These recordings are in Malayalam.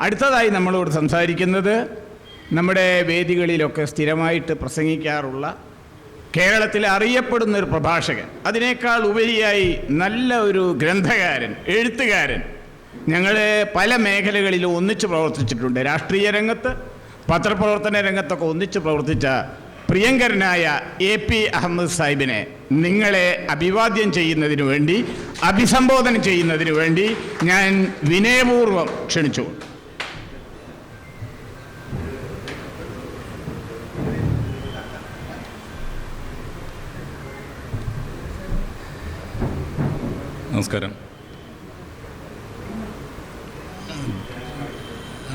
അടുത്തതായി നമ്മളോട് സംസാരിക്കുന്നത് നമ്മുടെ വേദികളിലൊക്കെ സ്ഥിരമായിട്ട് പ്രസംഗിക്കാറുള്ള കേരളത്തിൽ അറിയപ്പെടുന്ന ഒരു പ്രഭാഷകൻ. അതിനേക്കാൾ ഉപരിയായി നല്ല ഒരു ഗ്രന്ഥകാരൻ എഴുത്തുകാരൻ. ഞങ്ങൾ പല മേഖലകളിലും ഒന്നിച്ച് പ്രവർത്തിച്ചിട്ടുണ്ട്. രാഷ്ട്രീയ രംഗത്ത് പത്രപ്രവർത്തന രംഗത്തൊക്കെ ഒന്നിച്ച് പ്രവർത്തിച്ച പ്രിയങ്കരനായ എ പി അഹമ്മദ് സാഹിബിനെ നിങ്ങളെ അഭിവാദ്യം ചെയ്യുന്നതിന് വേണ്ടി അഭിസംബോധന ചെയ്യുന്നതിന് വേണ്ടി ഞാൻ വിനയപൂർവം ക്ഷണിച്ചു നമസ്കാരം.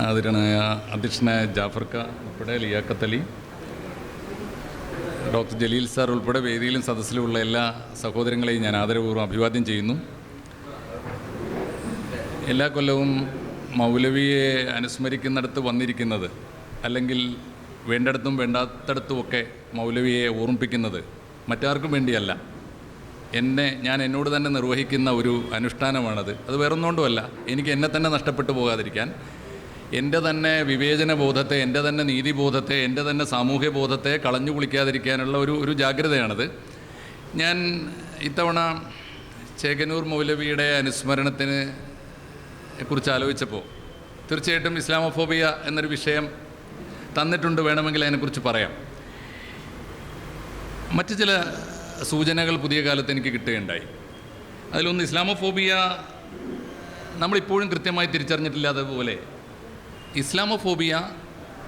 ആദരണീയ അധ്യക്ഷനായ ജാഫർക്ക ഉൾപ്പെടെ ലിയാക്കത്തലി ഡോക്ടർ ജലീൽ സാർ ഉൾപ്പെടെ വേദിയിലും സദസ്സിലുമുള്ള എല്ലാ സഹോദരങ്ങളെയും ഞാൻ ആദരപൂർവം അഭിവാദ്യം ചെയ്യുന്നു. എല്ലാ കൊല്ലവും മൗലവിയെ അനുസ്മരിക്കുന്നിടത്ത് വന്നിരിക്കുന്നത് അല്ലെങ്കിൽ വേണ്ടിടത്തും വേണ്ടാത്തടത്തുമൊക്കെ മൗലവിയെ ഓർമ്മിപ്പിക്കുന്നത് മറ്റാർക്കും വേണ്ടിയല്ല. എന്നെ ഞാൻ എന്നോട് തന്നെ നിർവഹിക്കുന്ന ഒരു അനുഷ്ഠാനമാണത്. അത് വേറൊന്നുകൊണ്ടുമല്ല എനിക്ക് എന്നെ തന്നെ നഷ്ടപ്പെട്ടു പോകാതിരിക്കാൻ. എന്റെ തന്നെ വിവേചന ബോധത്തെ എന്റെ തന്നെ നീതിബോധത്തെ എന്റെ തന്നെ സാമൂഹ്യ ബോധത്തെ കളഞ്ഞു കുളിക്കാതിരിക്കാനുള്ള ഒരു ഒരു ജാഗ്രതയാണത്. ഞാൻ ഇത്തവണ ചേകനൂർ മൗലവിയുടെ അനുസ്മരണത്തിന് കുറിച്ച് ആലോചിച്ചപ്പോൾ തീർച്ചയായിട്ടും ഇസ്ലാമോഫോബിയ എന്നൊരു വിഷയം തന്നിട്ടുണ്ട് വേണമെങ്കിൽ അതിനെക്കുറിച്ച് പറയാം. മറ്റു ചില സൂചനകൾ പുതിയ കാലത്ത് എനിക്ക് കിട്ടുകയുണ്ടായി. അതിലൊന്ന് ഇസ്ലാമോഫോബിയ നമ്മളിപ്പോഴും കൃത്യമായി തിരിച്ചറിഞ്ഞിട്ടില്ലാത്തതുപോലെ ഇസ്ലാമോഫോബിയ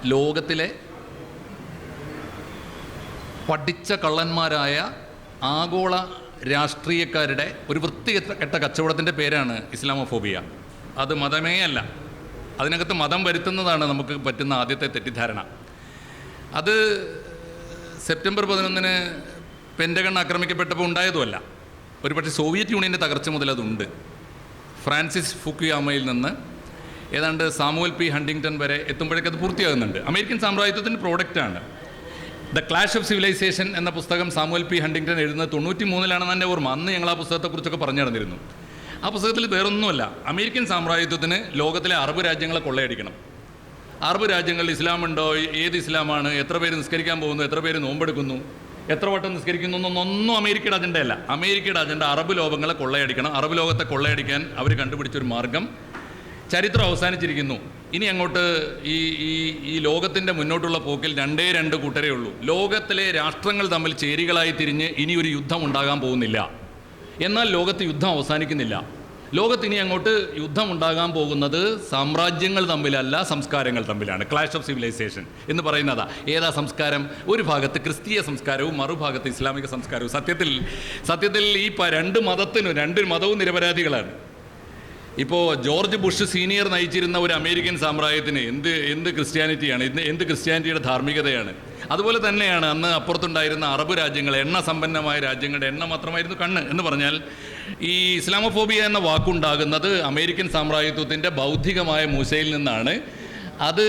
ലോകത്തിലെ പഠിച്ച കള്ളന്മാരായ ആഗോള രാഷ്ട്രീയക്കാരുടെ ഒരു വൃത്തികെട്ട കച്ചവടത്തിന്റെ പേരാണ് ഇസ്ലാമോഫോബിയ. അത് മതമേ അല്ല. അതിനകത്ത് മതം വരുത്തുന്നതാണ് നമുക്ക് പറ്റുന്ന ആദ്യത്തെ തെറ്റിദ്ധാരണ. അത് സെപ്റ്റംബർ പതിനൊന്നിന് പെന്റഗൺ ആക്രമിക്കപ്പെട്ടപ്പോൾ ഉണ്ടായതുമല്ല. ഒരുപക്ഷെ സോവിയറ്റ് യൂണിയന്റെ തകർച്ച മുതൽ അതുണ്ട്. ഫ്രാൻസിസ് ഫുക്കുയാമയിൽ നിന്ന് ഏതാണ്ട് സാമുവൽ പി ഹണ്ടിങ്ടൺ വരെ എത്തുമ്പോഴേക്ക് അത് പൂർത്തിയാകുന്നുണ്ട്. അമേരിക്കൻ സാമ്രാജ്യത്തിന്റെ പ്രോഡക്റ്റാണ് ദ ക്ലാഷ് ഓഫ് സിവിലൈസേഷൻ എന്ന പുസ്തകം സാമുവൽ പി ഹണ്ടിങ്ടൺ എഴുതുന്നത് തൊണ്ണൂറ്റി മൂന്നിലാണെന്ന് എന്റെ ഓർമ്മ. അന്ന് ഞങ്ങൾ ആ പുസ്തകത്തെക്കുറിച്ചൊക്കെ പറഞ്ഞു നടന്നിരുന്നു. ആ പുസ്തകത്തിൽ വേറൊന്നുമല്ല. അമേരിക്കൻ സാമ്രാജ്യത്വത്തിന് ലോകത്തിലെ അറബ് രാജ്യങ്ങളെ കൊള്ളയടിക്കണം. അറബ് രാജ്യങ്ങളിൽ ഇസ്ലാമുണ്ടോ ഏത് ഇസ്ലാമാണ്? എത്ര പേര് നിസ്കരിക്കാൻ പോകുന്നു? എത്ര പേര് നോമ്പെടുക്കുന്നു? എത്ര വട്ടം നിസ്കരിക്കുന്നു എന്നൊന്നും അമേരിക്കയുടെ അജണ്ടയല്ല അമേരിക്കയുടെ അജണ്ട അറബ് ലോകങ്ങളെ കൊള്ളയടിക്കണം. അറബ് ലോകത്തെ കൊള്ളയടിക്കാൻ അവർ കണ്ടുപിടിച്ചൊരു മാർഗം. ചരിത്രം അവസാനിച്ചിരിക്കുന്നു. ഇനി അങ്ങോട്ട് ഈ ഈ ഈ ലോകത്തിന്റെ മുന്നോട്ടുള്ള പോക്കിൽ രണ്ടേ രണ്ട് കൂട്ടരേ ഉള്ളൂ. ലോകത്തിലെ രാഷ്ട്രങ്ങൾ തമ്മിൽ ചേരികളായി തിരിഞ്ഞ് ഇനി ഒരു യുദ്ധം ഉണ്ടാകാൻ പോകുന്നില്ല. എന്നാൽ ലോകത്ത് യുദ്ധം അവസാനിക്കുന്നില്ല. ലോകത്ത് ഇനി അങ്ങോട്ട് യുദ്ധം ഉണ്ടാകാൻ പോകുന്നത് സാമ്രാജ്യങ്ങൾ തമ്മിലല്ല സംസ്കാരങ്ങൾ തമ്മിലാണ്. ക്ലാഷ് ഓഫ് സിവിലൈസേഷൻ എന്ന് പറയുന്നതാ. ഏതാ സംസ്കാരം? ഒരു ഭാഗത്ത് ക്രിസ്തീയ സംസ്കാരവും മറുഭാഗത്ത് ഇസ്ലാമിക സംസ്കാരവും. സത്യത്തിൽ സത്യത്തിൽ ഈ രണ്ട് മതത്തിനും രണ്ട് മതവും നിരപരാധികളാണ്. ഇപ്പോൾ ജോർജ് ബുഷ് സീനിയർ നയിച്ചിരുന്ന ഒരു അമേരിക്കൻ സാമ്രാജ്യത്തിന് എന്ത് എന്ത് ക്രിസ്ത്യാനിറ്റിയാണ്? എന്ത് എന്ത് ക്രിസ്ത്യാനിറ്റിയുടെ ധാർമ്മികതയാണ്? അതുപോലെ തന്നെയാണ് അന്ന് അപ്പുറത്തുണ്ടായിരുന്ന അറബ് രാജ്യങ്ങൾ എണ്ണ സമ്പന്നമായ രാജ്യങ്ങളുടെ എണ്ണ മാത്രമായിരുന്നു കണ്ണ് എന്ന് പറഞ്ഞാൽ ഈ ഇസ്ലാമോഫോബിയ എന്ന വാക്കുണ്ടാകുന്നത് അമേരിക്കൻ സാമ്രാജ്യത്വത്തിന്റെ ബൗദ്ധികമായ മൂശയിൽ നിന്നാണ്. അത്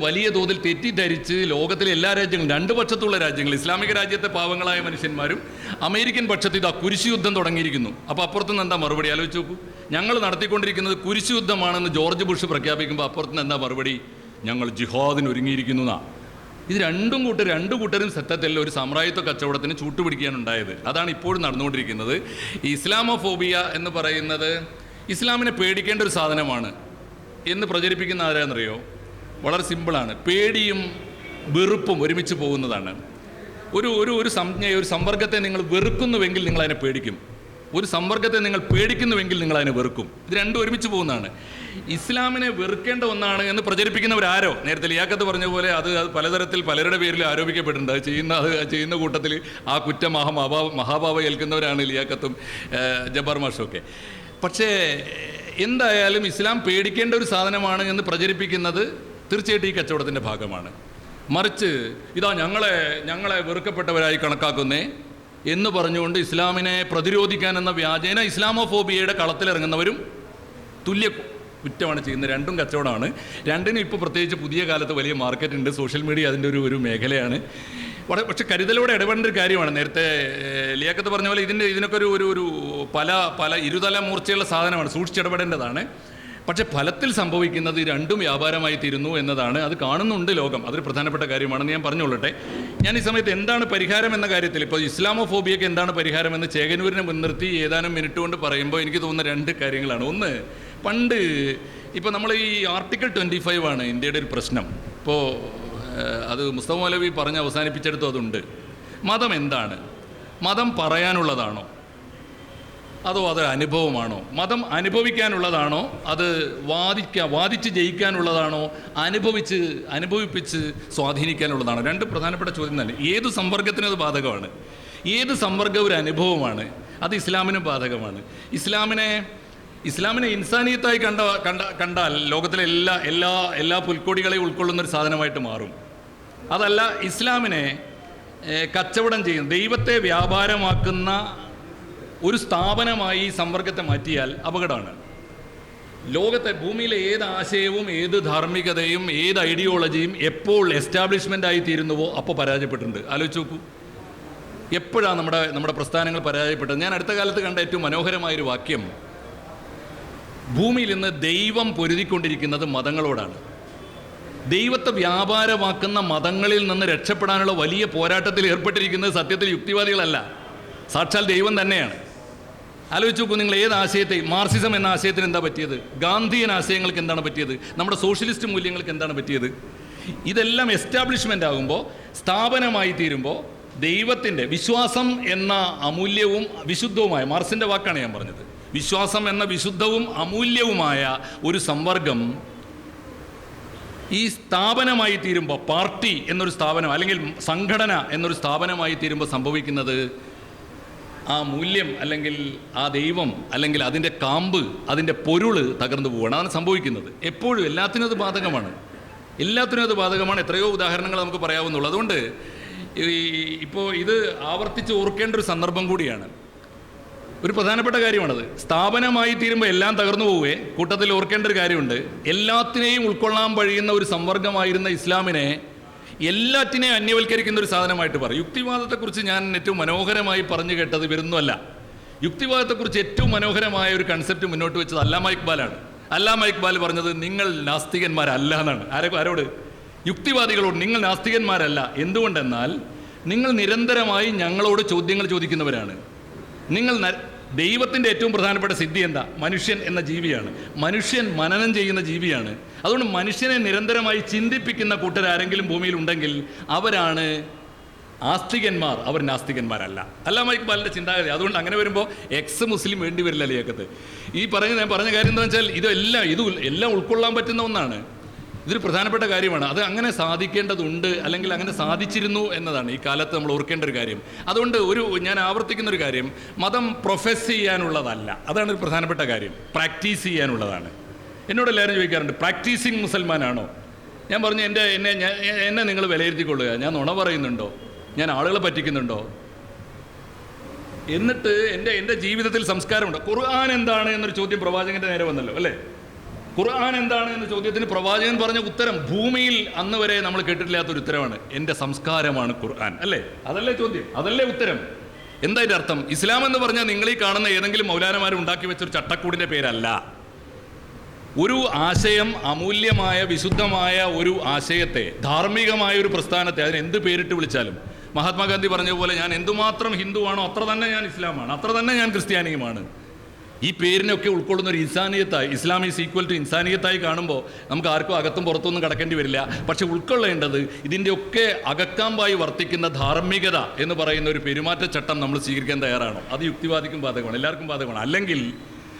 വലിയ തോതിൽ തെറ്റിദ്ധരിച്ച് ലോകത്തിലെ എല്ലാ രാജ്യങ്ങളും രണ്ട് പക്ഷത്തുള്ള രാജ്യങ്ങൾ ഇസ്ലാമിക രാജ്യത്തെ പാവങ്ങളായ മനുഷ്യന്മാരും അമേരിക്കൻ പക്ഷത്ത് ഇത് കുരിശു യുദ്ധം തുടങ്ങിയിരിക്കുന്നു. അപ്പോൾ അപ്പുറത്തുനിന്ന് എന്താ മറുപടി? ആലോചിച്ച് നോക്കൂ. ഞങ്ങൾ നടത്തിക്കൊണ്ടിരിക്കുന്നത് കുരിശു യുദ്ധമാണെന്ന് ജോർജ് ബുഷ് പ്രഖ്യാപിക്കുമ്പോൾ അപ്പുറത്തുനിന്ന് എന്താ മറുപടി? ഞങ്ങൾ ജിഹാദിന് ഒരുങ്ങിയിരിക്കുന്നു എന്നാ. ഇത് രണ്ടും കൂട്ടർ രണ്ടു കൂട്ടരും സത്യത്തിൽ ഒരു സാമ്രാജ്യത്വ കച്ചവടത്തിന് ചൂട്ടുപിടിക്കുകയാണ് ഉണ്ടായത്. അതാണ് ഇപ്പോഴും നടന്നുകൊണ്ടിരിക്കുന്നത്. ഈ ഇസ്ലാമോഫോബിയ എന്ന് പറയുന്നത് ഇസ്ലാമിനെ പേടിക്കേണ്ട ഒരു സാധനമാണ്. എന്ന് പ്രചരിപ്പിക്കുന്ന ആരാന്നറിയോ? വളരെ സിമ്പിളാണ്. പേടിയും വെറുപ്പും ഒരുമിച്ച് പോകുന്നതാണ്. ഒരു ഒരു ഒരു സംജ്ഞയെ ഒരു സമ്പർക്കത്തെ നിങ്ങൾ വെറുക്കുന്നുവെങ്കിൽ നിങ്ങൾ അതിനെ പേടിക്കും. ഒരു സമ്പർക്കത്തെ നിങ്ങൾ പേടിക്കുന്നുവെങ്കിൽ നിങ്ങൾ അതിനെ വെറുക്കും. ഇത് രണ്ടും ഒരുമിച്ച് പോകുന്നതാണ്. ഇസ്ലാമിനെ വെറുക്കേണ്ട ഒന്നാണ് എന്ന് പ്രചരിപ്പിക്കുന്നവരാരോ? നേരത്തെ ലിയാക്കത്ത് പറഞ്ഞ പോലെ അത് പലതരത്തിൽ പലരുടെ പേരിൽ ആരോപിക്കപ്പെട്ടിട്ടുണ്ട്. അത് ചെയ്യുന്ന അത് ചെയ്യുന്ന കൂട്ടത്തിൽ ആ കുറ്റം മഹാ മഹാ- മഹാഭാവ ഏൽക്കുന്നവരാണ് ലിയാക്കത്തും ജബ്ബാർ മാഷും ഒക്കെ. പക്ഷേ എന്തായാലും ഇസ്ലാം പേടിക്കേണ്ട ഒരു സാധനമാണ് എന്ന് പ്രചരിപ്പിക്കുന്നത് തീർച്ചയായിട്ടും ഈ കച്ചവടത്തിന്റെ ഭാഗമാണ്. മറിച്ച് ഇതാ ഞങ്ങളെ ഞങ്ങളെ വെറുക്കപ്പെട്ടവരായി കണക്കാക്കുന്നേ എന്ന് പറഞ്ഞുകൊണ്ട് ഇസ്ലാമിനെ പ്രതിരോധിക്കാൻ എന്ന വ്യാജേന ഇസ്ലാമോഫോബിയയുടെ കളത്തിലിറങ്ങുന്നവരും തുല്യ കുറ്റമാണ് ചെയ്യുന്നത്. രണ്ടും കച്ചവടമാണ്. രണ്ടിനും ഇപ്പോൾ പ്രത്യേകിച്ച് പുതിയ കാലത്ത് വലിയ മാർക്കറ്റ് ഉണ്ട്. സോഷ്യൽ മീഡിയ അതിന്റെ ഒരു ഒരു മേഖലയാണ്. വളരെ പക്ഷെ കരുതലോടെ ഇടപെടേണ്ട ഒരു കാര്യമാണ്. നേരത്തെ ലിയാക്കത്ത് പറഞ്ഞ പോലെ ഇതിന്റെ ഇതിനൊക്കെ ഒരു ഒരു ഒരു പല പല ഇരുതല മൂർച്ചയുള്ള സാധനമാണ്. സൂക്ഷിച്ചിടപെടേണ്ടതാണ് പക്ഷേ ഫലത്തിൽ സംഭവിക്കുന്നത് രണ്ടും വ്യാപാരമായി തീരുന്നു എന്നതാണ്. അത് കാണുന്നുണ്ട് ലോകം. അതൊരു പ്രധാനപ്പെട്ട കാര്യമാണെന്ന് ഞാൻ പറഞ്ഞുകൊള്ളട്ടെ. ഞാൻ ഈ സമയത്ത് എന്താണ് പരിഹാരം എന്ന കാര്യത്തിൽ ഇപ്പോൾ ഇസ്ലാമോഫോബിയക്ക് എന്താണ് പരിഹാരം എന്ന് ചേകനൂരിനെ മുൻനിർത്തി ഏതാനും മിനിറ്റ് കൊണ്ട് പറയുമ്പോൾ എനിക്ക് തോന്നുന്ന രണ്ട് കാര്യങ്ങളാണ്. ഒന്ന് പണ്ട് ഇപ്പോൾ നമ്മൾ ഈ ആർട്ടിക്കിൾ ട്വന്റി ഫൈവ് ആണ് ഇന്ത്യയുടെ ഒരു പ്രശ്നം. ഇപ്പോൾ അത് മുസ്തഫ മൗലവി പറഞ്ഞ് അവസാനിപ്പിച്ചെടുത്തു അതുണ്ട് മതം എന്താണ്? മതം പറയാനുള്ളതാണോ? അതോ അതൊരു അനുഭവമാണോ? മതം അനുഭവിക്കാനുള്ളതാണോ? അത് വാദിക്ക വാദിച്ച് ജയിക്കാനുള്ളതാണോ? അനുഭവിച്ച് അനുഭവിപ്പിച്ച് സ്വാധീനിക്കാനുള്ളതാണോ? രണ്ട് പ്രധാനപ്പെട്ട ചോദ്യം തന്നെ. ഏത് സമ്പർക്കത്തിനും അത് ബാധകമാണ്. ഏത് സമ്പർക്കം ഒരു അനുഭവമാണ്? അത് ഇസ്ലാമിനും ബാധകമാണ്. ഇസ്ലാമിനെ ഇസ്ലാമിനെ ഇൻസാനിയത്തായി കണ്ട കണ്ട കണ്ടാൽ ലോകത്തിലെ എല്ലാ എല്ലാ എല്ലാ പുൽക്കൊടികളെയും ഉൾക്കൊള്ളുന്ന ഒരു സാധനമായിട്ട് മാറും. അതല്ല ഇസ്ലാമിനെ കച്ചവടം ചെയ്യുന്ന ദൈവത്തെ വ്യാപാരമാക്കുന്ന ഒരു സ്ഥാപനമായി സമ്പർക്കത്തെ മാറ്റിയാൽ അപകടമാണ്. ലോകത്തെ ഭൂമിയിലെ ഏത് ആശയവും ഏത് ധാർമ്മികതയും ഏത് ഐഡിയോളജിയും എപ്പോൾ എസ്റ്റാബ്ലിഷ്മെന്റ് ആയി തീരുന്നുവോ അപ്പോൾ പരാജയപ്പെട്ടിട്ടുണ്ട്. ആലോചിച്ച് നോക്കൂ. എപ്പോഴാണ് നമ്മുടെ നമ്മുടെ പ്രസ്ഥാനങ്ങൾ പരാജയപ്പെട്ടത്? ഞാൻ അടുത്ത കാലത്ത് കണ്ട ഏറ്റവും മനോഹരമായൊരു വാക്യം. ഭൂമിയിൽ ഇന്ന് ദൈവം പൊരുതിക്കൊണ്ടിരിക്കുന്നത് മതങ്ങളോടാണ്. ദൈവത്തെ വ്യാപാരമാക്കുന്ന മതങ്ങളിൽ നിന്ന് രക്ഷപ്പെടാനുള്ള വലിയ പോരാട്ടത്തിൽ ഏർപ്പെട്ടിരിക്കുന്നത് സത്യത്തിൽ യുക്തിവാദികളല്ല. സാക്ഷാൽ ദൈവം തന്നെയാണ്. ആലോചിച്ച് നോക്കൂ നിങ്ങൾ ഏത് ആശയത്തെ മാർസിസം എന്ന ആശയത്തിന് എന്താ പറ്റിയത്? ഗാന്ധിയൻ ആശയങ്ങൾക്ക് എന്താണ് പറ്റിയത്? നമ്മുടെ സോഷ്യലിസ്റ്റ് മൂല്യങ്ങൾക്ക് എന്താണ് പറ്റിയത്? ഇതെല്ലാം എസ്റ്റാബ്ലിഷ്മെന്റ് ആകുമ്പോൾ സ്ഥാപനമായി തീരുമ്പോൾ ദൈവത്തിന്റെ വിശ്വാസം എന്ന അമൂല്യവും വിശുദ്ധവുമായ മാർസിന്റെ വാക്കാണ് ഞാൻ പറഞ്ഞത്. വിശ്വാസം എന്ന വിശുദ്ധവും അമൂല്യവുമായ ഒരു സംവർഗം ഈ സ്ഥാപനമായി തീരുമ്പോൾ പാർട്ടി എന്നൊരു സ്ഥാപനം അല്ലെങ്കിൽ സംഘടന എന്നൊരു സ്ഥാപനമായി തീരുമ്പോൾ സംഭവിക്കുന്നത് ആ മൂല്യം അല്ലെങ്കിൽ ആ ദൈവം അല്ലെങ്കിൽ അതിന്റെ കാമ്പ് അതിന്റെ പൊരുൾ തകർന്നു പോവുകയാണ്. അതാണ് സംഭവിക്കുന്നത്. എപ്പോഴും എല്ലാത്തിനും അത് ബാധകമാണ്. എല്ലാത്തിനും അത് ബാധകമാണ്. എത്രയോ ഉദാഹരണങ്ങൾ നമുക്ക് പറയാവുന്നുള്ളൂ. അതുകൊണ്ട് ഇപ്പോൾ ഇത് ആവർത്തിച്ച് ഓർക്കേണ്ട ഒരു സന്ദർഭം കൂടിയാണ്. ഒരു പ്രധാനപ്പെട്ട കാര്യമാണത്. സ്ഥാപനമായി തീരുമ്പോൾ എല്ലാം തകർന്നു പോവേ. കൂട്ടത്തിൽ ഓർക്കേണ്ട ഒരു കാര്യമുണ്ട്. എല്ലാത്തിനെയും ഉൾക്കൊള്ളാൻ കഴിയുന്ന ഒരു സംവർഗമായിരുന്ന ഇസ്ലാമിനെ എല്ലാറ്റിനെയും അന്യവൽക്കരിക്കുന്ന ഒരു സാധനമായിട്ട് പറയും യുക്തിവാദത്തെക്കുറിച്ച് ഞാൻ ഏറ്റവും മനോഹരമായി പറഞ്ഞു കേട്ടത് ഇവരൊന്നുമല്ല യുക്തിവാദത്തെക്കുറിച്ച് ഏറ്റവും മനോഹരമായ ഒരു കൺസെപ്റ്റ് മുന്നോട്ട് വെച്ചത് അല്ലാമ ഇക്ബാലാണ്. അല്ലാമ ഇക്ബാൽ പറഞ്ഞത് നിങ്ങൾ നാസ്തികന്മാരല്ല എന്നാണ് ആരെ ആരോട്? യുക്തിവാദികളോട് നിങ്ങൾ നാസ്തികന്മാരല്ല. എന്തുകൊണ്ടെന്നാൽ നിങ്ങൾ നിരന്തരമായി ഞങ്ങളോട് ചോദ്യങ്ങൾ ചോദിക്കുന്നവരാണ്. നിങ്ങൾ ദൈവത്തിന്റെ ഏറ്റവും പ്രധാനപ്പെട്ട സിദ്ധി എന്താ? മനുഷ്യൻ എന്ന ജീവിയാണ്. മനുഷ്യൻ മനനം ചെയ്യുന്ന ജീവിയാണ്. അതുകൊണ്ട് മനുഷ്യനെ നിരന്തരമായി ചിന്തിപ്പിക്കുന്ന കൂട്ടരാരെങ്കിലും ഭൂമിയിൽ ഉണ്ടെങ്കിൽ അവരാണ് ആസ്തികന്മാർ. അവർ നാസ്തികന്മാരല്ല. അല്ല മൈക്ക് പലരുടെ ചിന്താഗതി. അതുകൊണ്ട് അങ്ങനെ വരുമ്പോൾ എക്സ് മുസ്ലിം വേണ്ടി വരില്ല ലേഖത്ത് ഈ പറഞ്ഞ ഞാൻ പറഞ്ഞ കാര്യം എന്താ വെച്ചാൽ ഇതെല്ലാം ഇത് എല്ലാം ഉൾക്കൊള്ളാൻ പറ്റുന്ന ഒന്നാണ്. ഇതൊരു പ്രധാനപ്പെട്ട കാര്യമാണ്. അത് അങ്ങനെ സാധിക്കേണ്ടതുണ്ട് അല്ലെങ്കിൽ അങ്ങനെ സാധിച്ചിരുന്നു എന്നതാണ് ഈ കാലത്ത് നമ്മൾ ഓർക്കേണ്ട ഒരു കാര്യം. അതുകൊണ്ട് ഒരു ഞാൻ ആവർത്തിക്കുന്ന ഒരു കാര്യം. മതം പ്രൊഫസ് ചെയ്യാനുള്ളതല്ല. അതാണ് ഒരു പ്രധാനപ്പെട്ട കാര്യം. പ്രാക്ടീസ് ചെയ്യാനുള്ളതാണ്. എന്നോട് എല്ലാവരും ചോദിക്കാറുണ്ട് പ്രാക്ടീസിങ് മുസൽമാനാണോ ഞാൻ പറഞ്ഞു എന്റെ എന്നെ എന്നെ നിങ്ങൾ വിലയിരുത്തിക്കൊള്ളുക. ഞാൻ നുണ പറയുന്നുണ്ടോ? ഞാൻ ആളുകളെ പറ്റിക്കുന്നുണ്ടോ? എന്നിട്ട് എന്റെ എന്റെ ജീവിതത്തിൽ സംസ്കാരമുണ്ട്. ഖുർആൻ എന്താണ് എന്നൊരു ചോദ്യം പ്രവാചകന്റെ നേരെ വന്നല്ലോ അല്ലേ? ഖുർആൻ എന്താണ് എന്ന ചോദ്യത്തിന് പ്രവാചകൻ പറഞ്ഞ ഉത്തരം ഭൂമിയിൽ അന്ന് വരെ നമ്മൾ കേട്ടിട്ടില്ലാത്ത ഒരു ഉത്തരമാണ്. എന്റെ സംസ്കാരമാണ് ഖുർആൻ. അല്ലേ? അതല്ലേ ചോദ്യം. അതല്ലേ ഉത്തരം. എന്താ ഇതിന്റെ അർത്ഥം? ഇസ്ലാം എന്ന് പറഞ്ഞാൽ നിങ്ങൾ ഈ കാണുന്ന ഏതെങ്കിലും മൗലാനമാർ ഉണ്ടാക്കി വെച്ചൊരു ചട്ടക്കൂടിന്റെ പേരല്ല. ഒരു ആശയം അമൂല്യമായ വിശുദ്ധമായ ഒരു ആശയത്തെ ധാർമ്മികമായ ഒരു പ്രസ്ഥാനത്തെ അതിന് എന്ത് പേരിട്ട് വിളിച്ചാലും മഹാത്മാഗാന്ധി പറഞ്ഞ പോലെ ഞാൻ എന്തുമാത്രം ഹിന്ദുവാണോ അത്ര തന്നെ ഞാൻ ഇസ്ലാമാണ്. അത്ര തന്നെ ഞാൻ ക്രിസ്ത്യാനിയുമാണ്. ഈ പേരിനൊക്കെ ഉൾക്കൊള്ളുന്ന ഒരു ഇൻസാനിയത്തായി ഇസ്ലാം ഈസ് ഈക്വൽ ടു ഇൻസാനിയത്തായി കാണുമ്പോൾ നമുക്ക് ആർക്കും അകത്തും പുറത്തൊന്നും കടക്കേണ്ടി വരില്ല. പക്ഷെ ഉൾക്കൊള്ളേണ്ടത് ഇതിന്റെയൊക്കെ അകക്കാമ്പായി വർത്തിക്കുന്ന ധാർമ്മികത എന്ന് പറയുന്ന ഒരു പെരുമാറ്റച്ചട്ടം നമ്മൾ സ്വീകരിക്കാൻ തയ്യാറാണോ. അത് യുക്തിവാദിക്കും ബാധകമാണ് എല്ലാവർക്കും ബാധകമാണ്. അല്ലെങ്കിൽ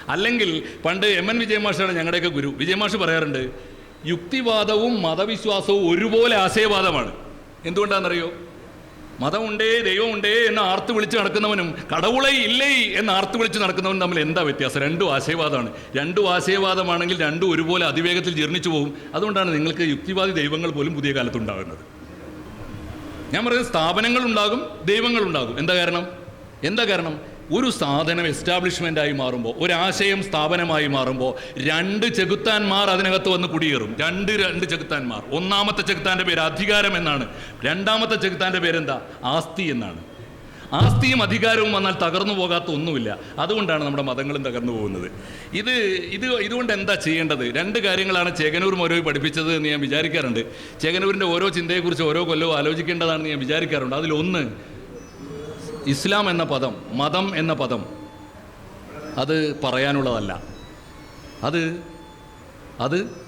അല്ലെങ്കിൽ പണ്ട് എം എൻ വിജയമാഷാണ് ഞങ്ങളുടെയൊക്കെ ഗുരു. വിജയമാഷ് പറയാറുണ്ട് യുക്തിവാദവും മതവിശ്വാസവും ഒരുപോലെ ആശയവാദമാണ്. എന്തുകൊണ്ടാണെന്നറിയോ? മതമുണ്ടേ ദൈവമുണ്ടേ എന്ന് ആർത്ത് വിളിച്ച് നടക്കുന്നവനും കടവുളെ ഇല്ലേ എന്ന് ആർത്ത് വിളിച്ച് നടക്കുന്നവനും തമ്മിൽ എന്താ വ്യത്യാസം? രണ്ടും ആശയവാദമാണ്. രണ്ടും ആശയവാദമാണെങ്കിൽ രണ്ടും ഒരുപോലെ അതിവേഗത്തിൽ ജീർണിച്ചു പോകും. അതുകൊണ്ടാണ് നിങ്ങൾക്ക് യുക്തിവാദി ദൈവങ്ങൾ പോലും പുതിയ കാലത്ത് ഉണ്ടാകുന്നത് ഞാൻ പറയുന്നത് സ്ഥാപനങ്ങൾ ഉണ്ടാകും ദൈവങ്ങൾ ഉണ്ടാകും. എന്താ കാരണം? എന്താ കാരണം? ഒരു സാധനം എസ്റ്റാബ്ലിഷ്മെന്റ് ആയി മാറുമ്പോൾ ഒരാശയം സ്ഥാപനമായി മാറുമ്പോൾ രണ്ട് ചെകുത്താന്മാർ അതിനകത്ത് വന്ന് കുടിയേറും. രണ്ട് രണ്ട് ചെകുത്താന്മാർ. ഒന്നാമത്തെ ചെകുത്താന്റെ പേര് അധികാരം എന്നാണ്. രണ്ടാമത്തെ ചെകുത്താന്റെ പേരെന്താ? ആസ്തി എന്നാണ്. ആസ്തിയും അധികാരവും വന്നാൽ തകർന്നു പോകാത്ത ഒന്നുമില്ല. അതുകൊണ്ടാണ് നമ്മുടെ മതങ്ങളും തകർന്നു പോകുന്നത്. ഇത് ഇത് ഇതുകൊണ്ട് എന്താ ചെയ്യേണ്ടത്? രണ്ട് കാര്യങ്ങളാണ് ചേകനൂർ ഓരോ പഠിപ്പിച്ചത് എന്ന് ഞാൻ വിചാരിക്കാറുണ്ട്. ചേകനൂരിന്റെ ഓരോ ചിന്തയെക്കുറിച്ച് ഓരോ കൊല്ലവും ആലോചിക്കേണ്ടതാണെന്ന് ഞാൻ വിചാരിക്കാറുണ്ട്. അതിലൊന്ന് ഇസ്ലാം എന്ന പദം മതം എന്ന പദം അത് പറയാനുള്ളതല്ല. അത് അത്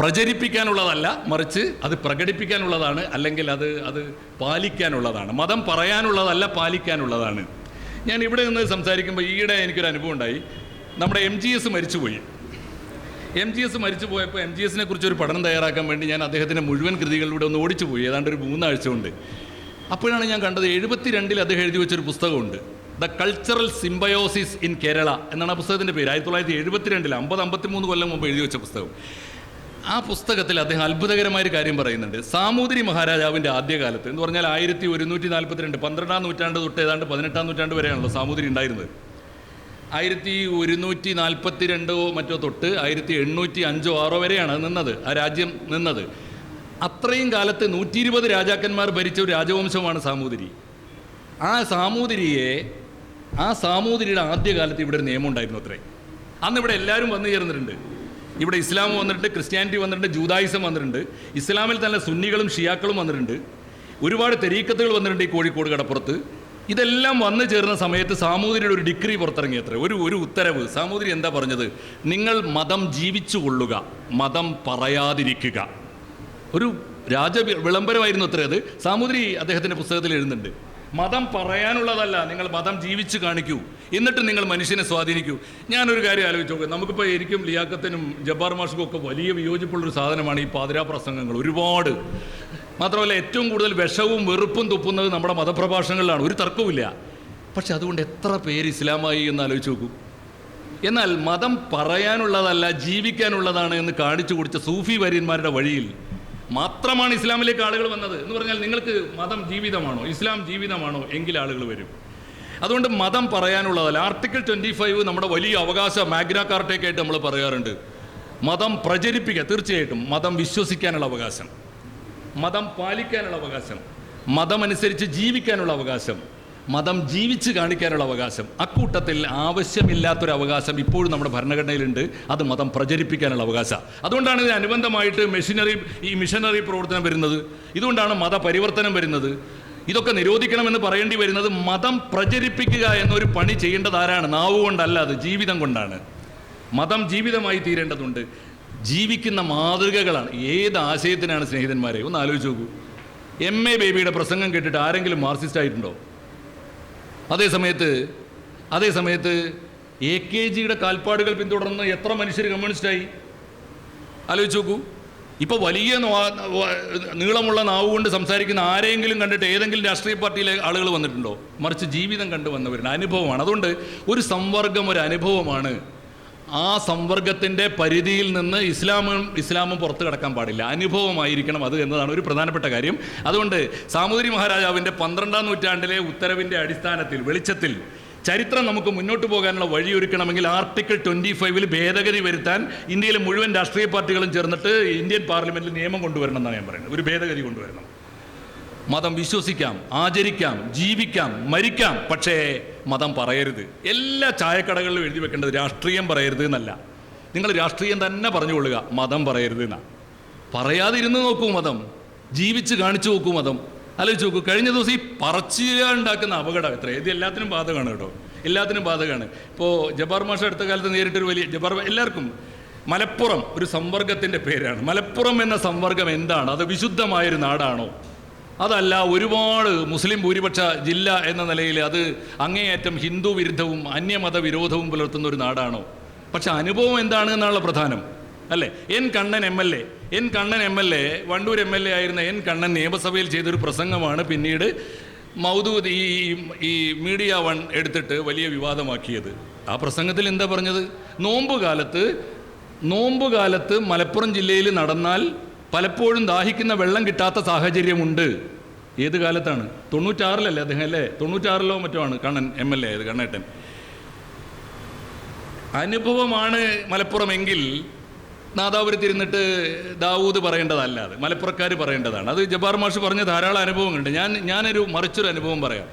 പ്രചരിപ്പിക്കാനുള്ളതല്ല മറിച്ച് അത് പ്രകടിപ്പിക്കാനുള്ളതാണ് അല്ലെങ്കിൽ അത് അത് പാലിക്കാനുള്ളതാണ്. മതം പറയാനുള്ളതല്ല പാലിക്കാനുള്ളതാണ്. ഞാൻ ഇവിടെ നിന്ന് സംസാരിക്കുമ്പോൾ ഈയിടെ എനിക്കൊരു അനുഭവം ഉണ്ടായി. നമ്മുടെ എം ജി എസ് മരിച്ചുപോയി. എം ജി എസ് മരിച്ചു പോയപ്പോൾ എം ജി എസിനെ കുറിച്ച് ഒരു പഠനം തയ്യാറാക്കാൻ വേണ്ടി ഞാൻ അദ്ദേഹത്തിന്റെ മുഴുവൻ കൃതികളിലൂടെ ഒന്ന് ഓടിച്ചു പോയി ഏതാണ്ട് ഒരു മൂന്നാഴ്ച കൊണ്ട്. അപ്പോഴാണ് ഞാൻ കണ്ടത് എഴുപത്തിരണ്ടിൽ അദ്ദേഹം എഴുതി വെച്ചൊരു പുസ്തകമുണ്ട്. The cultural symbiosis in Kerala എന്നാണ് ആ പുസ്തകത്തിന്റെ പേര്. ആയിരത്തി തൊള്ളായിരത്തി എഴുപത്തിരണ്ടിൽ അമ്പത് അമ്പത്തിമൂന്ന് കൊല്ലം മുമ്പ് എഴുതി വെച്ച പുസ്തകം. ആ പുസ്തകത്തിൽ അദ്ദേഹം അത്ഭുതകരമായ ഒരു കാര്യം പറയുന്നുണ്ട്. സാമൂതിരി മഹാരാജാവിന്റെ ആദ്യകാലത്ത് എന്ന് പറഞ്ഞാൽ ആയിരത്തി ഒരുന്നൂറ്റി നാൽപ്പത്തിരണ്ട് പന്ത്രണ്ടാം നൂറ്റാണ്ട് തൊട്ട് ഏതാണ്ട് പതിനെട്ടാം നൂറ്റാണ്ട് വരെയാണല്ലോ സാമൂതിരി ഉണ്ടായിരുന്നത്. ആയിരത്തി ഒരുന്നൂറ്റി നാൽപ്പത്തി രണ്ടോ മറ്റോ തൊട്ട് ആയിരത്തി എണ്ണൂറ്റി അഞ്ചോ ആറോ വരെയാണ് നിന്നത് ആ രാജ്യം നിന്നത്. അത്രയും കാലത്ത് നൂറ്റി ഇരുപത് രാജാക്കന്മാർ ഭരിച്ച ഒരു രാജവംശമാണ് സാമൂതിരി. ആ സാമൂതിരിയെ ആ സാമൂതിരിയുടെ ആദ്യകാലത്ത് ഇവിടെ ഒരു നിയമം ഉണ്ടായിരുന്നു അത്രേ. അന്ന് ഇവിടെ എല്ലാവരും വന്നു ചേർന്നിട്ടുണ്ട്. ഇവിടെ ഇസ്ലാം വന്നിട്ടുണ്ട് ക്രിസ്ത്യാനിറ്റി വന്നിട്ടുണ്ട് ജൂതായിസം വന്നിട്ടുണ്ട്. ഇസ്ലാമിൽ തന്നെ സുന്നികളും ഷിയാക്കളും വന്നിട്ടുണ്ട്. ഒരുപാട് തെരീക്കത്തുകൾ വന്നിട്ടുണ്ട് ഈ കോഴിക്കോട് കടപ്പുറത്ത്. ഇതെല്ലാം വന്നു ചേർന്ന സമയത്ത് സാമൂതിരിയുടെ ഒരു ഡിഗ്രി പുറത്തിറങ്ങി അത്ര. ഒരു ഒരു ഉത്തരവ് സാമൂതിരി എന്താ പറഞ്ഞത്? നിങ്ങൾ മതം ജീവിച്ചു കൊള്ളുക മതം പറയാതിരിക്കുക. ഒരു രാജ വിളംബരമായിരുന്നു അത്ര അത്. സാമൂതിരി അദ്ദേഹത്തിന്റെ പുസ്തകത്തിൽ എഴുതുന്നുണ്ട്. മതം പറയാനുള്ളതല്ല നിങ്ങൾ മതം ജീവിച്ച് കാണിക്കൂ. എന്നിട്ട് നിങ്ങൾ മനുഷ്യനെ സ്വാധീനിക്കൂ. ഞാനൊരു കാര്യം ആലോചിച്ച് നോക്കുക നമുക്കിപ്പോൾ എനിക്കും ലിയാക്കത്തിനും ജബ്ബാർ മാഷുക്കും ഒക്കെ വലിയ വിയോജിപ്പുള്ളൊരു സാധനമാണ് ഈ പാതിരാ പ്രസംഗങ്ങൾ. ഒരുപാട്. മാത്രമല്ല ഏറ്റവും കൂടുതൽ വിഷവും വെറുപ്പും തുപ്പുന്നത് നമ്മുടെ മതപ്രഭാഷണങ്ങളിലാണ്. ഒരു തർക്കവുമില്ല. പക്ഷെ അതുകൊണ്ട് എത്ര പേര് ഇസ്ലാമായി എന്ന് ആലോചിച്ച് നോക്കൂ. എന്നാൽ മതം പറയാനുള്ളതല്ല ജീവിക്കാനുള്ളതാണ് എന്ന് കാണിച്ചു കൊടുത്ത സൂഫി വര്യന്മാരുടെ വഴിയിൽ മാത്രമാണ് ഇസ്ലാമിലേക്ക് ആളുകൾ വന്നത് എന്ന് പറഞ്ഞാൽ നിങ്ങൾക്ക് മതം ജീവിതമാണോ? ഇസ്ലാം ജീവിതമാണോ? എങ്കിൽ ആളുകൾ വരും. അതുകൊണ്ട് മതം പറയാനുള്ളതല്ല ആർട്ടിക്കിൾ ട്വന്റി ഫൈവ് നമ്മുടെ വലിയ അവകാശ മാഗ്ന കാർട്ടേക്കായിട്ട് നമ്മൾ പറയാറുണ്ട്. മതം പ്രചരിപ്പിക്കുക തീർച്ചയായിട്ടും മതം വിശ്വസിക്കാനുള്ള അവകാശം. മതം പാലിക്കാനുള്ള അവകാശം. മതമനുസരിച്ച് ജീവിക്കാനുള്ള അവകാശം. മതം ജീവിച്ച് കാണിക്കാനുള്ള അവകാശം. അക്കൂട്ടത്തിൽ ആവശ്യമില്ലാത്തൊരു അവകാശം ഇപ്പോഴും നമ്മുടെ ഭരണഘടനയിലുണ്ട്. അത് മതം പ്രചരിപ്പിക്കാനുള്ള അവകാശം. അതുകൊണ്ടാണ് ഇതിന് അനുബന്ധമായിട്ട് മെഷീനറി ഈ മിഷനറി പ്രവർത്തനം വരുന്നത്. ഇതുകൊണ്ടാണ് മതപരിവർത്തനം വരുന്നത്. ഇതൊക്കെ നിരോധിക്കണമെന്ന് പറയേണ്ടി വരുന്നത് മതം പ്രചരിപ്പിക്കുക എന്നൊരു പണി ചെയ്യേണ്ടത് ആരാണ്? നാവ് കൊണ്ടല്ല അത് ജീവിതം കൊണ്ടാണ്. മതം ജീവിതമായി തീരേണ്ടതുണ്ട്. ജീവിക്കുന്ന മാതൃകകളാണ്. ഏത് ആശയത്തിനാണ് സ്നേഹിതന്മാരെ? ഒന്ന് ആലോചിച്ച് നോക്കൂ. എം എ ബേബിയുടെ പ്രസംഗം കേട്ടിട്ട് ആരെങ്കിലും മാർക്സിസ്റ്റ് ആയിട്ടുണ്ടോ? അതേ സമയത്ത് അതേ സമയത്ത് എ കെ ജിയുടെ കാൽപ്പാടുകൾ പിന്തുടർന്ന് എത്ര മനുഷ്യർ കമ്മ്യൂണിസ്റ്റായി ആലോചിച്ച് നോക്കൂ. ഇപ്പോൾ വലിയ നീളമുള്ള നാവ് കൊണ്ട് സംസാരിക്കുന്ന ആരെങ്കിലും കണ്ടിട്ട് ഏതെങ്കിലും രാഷ്ട്രീയ പാർട്ടിയിലെ ആളുകൾ വന്നിട്ടുണ്ടോ? മറിച്ച് ജീവിതം കണ്ടു വന്നവരുടെ അനുഭവമാണ്. അതുകൊണ്ട് ഒരു സംവർഗം ഒരു അനുഭവമാണ്. ആ സംവർഗത്തിന്റെ പരിധിയിൽ നിന്ന് ഇസ്ലാമും ഇസ്ലാമും പുറത്തു കിടക്കാൻ പാടില്ല. അനുഭവമായിരിക്കണം അത് എന്നതാണ് ഒരു പ്രധാനപ്പെട്ട കാര്യം. അതുകൊണ്ട് സാമൂതിരി മഹാരാജാവിന്റെ പന്ത്രണ്ടാം നൂറ്റാണ്ടിലെ ഉത്തരവിന്റെ അടിസ്ഥാനത്തിൽ വെളിച്ചത്തിൽ ചരിത്രം നമുക്ക് മുന്നോട്ട് പോകാനുള്ള വഴിയൊരുക്കണമെങ്കിൽ ആർട്ടിക്കിൾ ട്വന്റി ഫൈവിൽ ഭേദഗതി വരുത്താൻ ഇന്ത്യയിലെ മുഴുവൻ രാഷ്ട്രീയ പാർട്ടികളും ചേർന്നിട്ട് ഇന്ത്യൻ പാർലമെന്റിൽ നിയമം കൊണ്ടുവരണം എന്നാണ് ഞാൻ പറയുന്നത്. ഒരു ഭേദഗതി കൊണ്ടുവരണം. മതം വിശ്വസിക്കാം ആചരിക്കാം ജീവിക്കാം മരിക്കാം. പക്ഷേ മതം പറയരുത്. എല്ലാ ചായക്കടകളിലും എഴുതി വെക്കേണ്ടത് രാഷ്ട്രീയം പറയരുത് എന്നല്ല. നിങ്ങൾ രാഷ്ട്രീയം തന്നെ പറഞ്ഞു കൊള്ളുക മതം പറയരുത് എന്നാ. പറയാതിരുന്ന് നോക്കൂ മതം ജീവിച്ച് കാണിച്ചു നോക്കൂ മതം. ആലോചിച്ച് നോക്കൂ കഴിഞ്ഞ ദിവസം ഈ പറച്ചുക ഉണ്ടാക്കുന്ന അപകടം എത്ര ഇത് എല്ലാത്തിനും ബാധകമാണ് കേട്ടോ. എല്ലാത്തിനും ബാധകമാണ്. ഇപ്പോൾ ജബാർ മാഷ അടുത്ത കാലത്ത് നേരിട്ടൊരു വലിയ ജബാർ എല്ലാവർക്കും മലപ്പുറം ഒരു സംവർഗത്തിന്റെ പേരാണ്. മലപ്പുറം എന്ന സംവർഗം എന്താണ്? അത് വിശുദ്ധമായൊരു നാടാണോ? അതല്ല ഒരുപാട് മുസ്ലിം ഭൂരിപക്ഷ ജില്ല എന്ന നിലയിൽ അത് അങ്ങേയറ്റം ഹിന്ദു വിരുദ്ധവും അന്യമത വിരോധവും പുലർത്തുന്ന ഒരു നാടാണോ? പക്ഷെ അനുഭവം എന്താണ് എന്നുള്ള പ്രധാനം അല്ലേ? N Kannan M L A N Kannan M L A Wandoor M L A ആയിരുന്ന എൻ കണ്ണൻ നിയമസഭയിൽ ചെയ്തൊരു പ്രസംഗമാണ് പിന്നീട് മൗദൂദ് ഈ ഈ മീഡിയ വൺ എടുത്തിട്ട് വലിയ വിവാദമാക്കിയത്. ആ പ്രസംഗത്തിൽ എന്താ പറഞ്ഞത്? നോമ്പ് കാലത്ത് നോമ്പ് കാലത്ത് മലപ്പുറം ജില്ലയിൽ നടന്നാൽ പലപ്പോഴും ദാഹിക്കുന്ന വെള്ളം കിട്ടാത്ത സാഹചര്യമുണ്ട്. ഏത് കാലത്താണ്? തൊണ്ണൂറ്റാറിലല്ലേ അദ്ദേഹം അല്ലേ? തൊണ്ണൂറ്റാറിലോ മറ്റോ ആണ് കണ്ണൻ എം എൽ എ ആയത് കണ്ണേട്ടൻ. അനുഭവമാണ് മലപ്പുറം എങ്കിൽ നാദാപുരത്തിരുന്നിട്ട് ദാവൂദ് പറയേണ്ടതല്ല അത് മലപ്പുറക്കാർ പറയേണ്ടതാണ്. അത് ജബ്ബാർ മാഷ് പറഞ്ഞ ധാരാളം അനുഭവങ്ങളുണ്ട്. ഞാൻ ഞാനൊരു മറിച്ചൊരു അനുഭവം പറയാം.